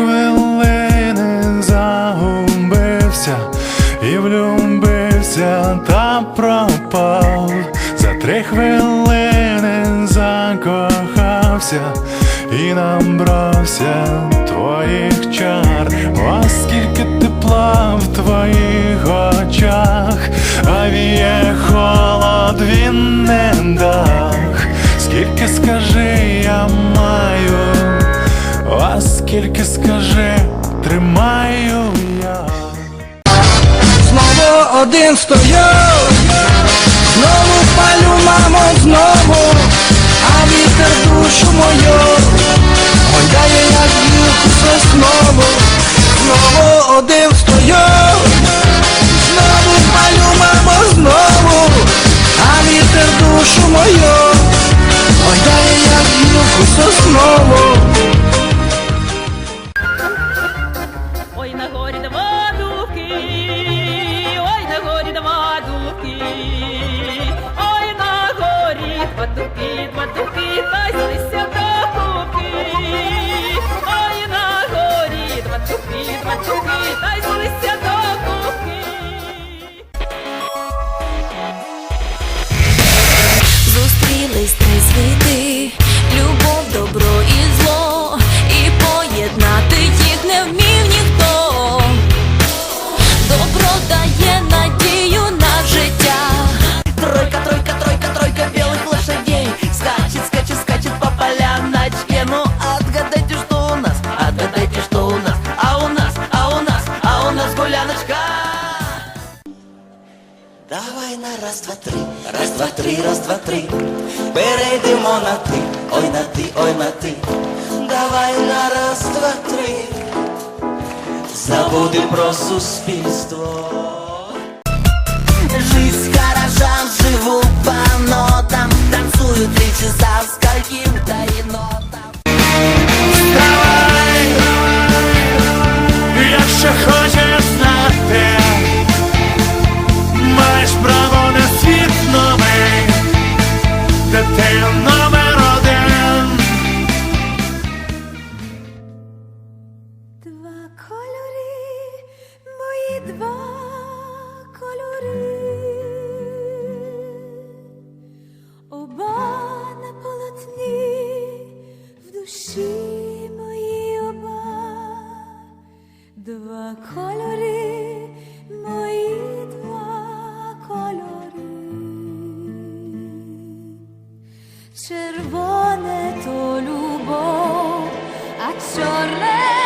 хвилини загубився і влюбився та пропав, за три хвилини закохався і набрався твоїх чар, О, скільки тепла в твоїх очах, а віє холод він не дах, скільки скажи, я маю а скільки скажи, тримаю я. Знову один стою, знову палю, мамо, знову, а вітер душу мою, гойдає, як гілку соснову, знову. Один стою, знову палю, мамо, знову, а вітер душу мою, гойдає, як гілку соснову. but the fear Давай на раз, два, три, раз, два, три, раз, два, три. Перейдемо на ти, ой на ти, ой на ти Давай на раз, два, три. Забудем про суспільство Два кольори, мої два кольори. Червоне то любов, а чорне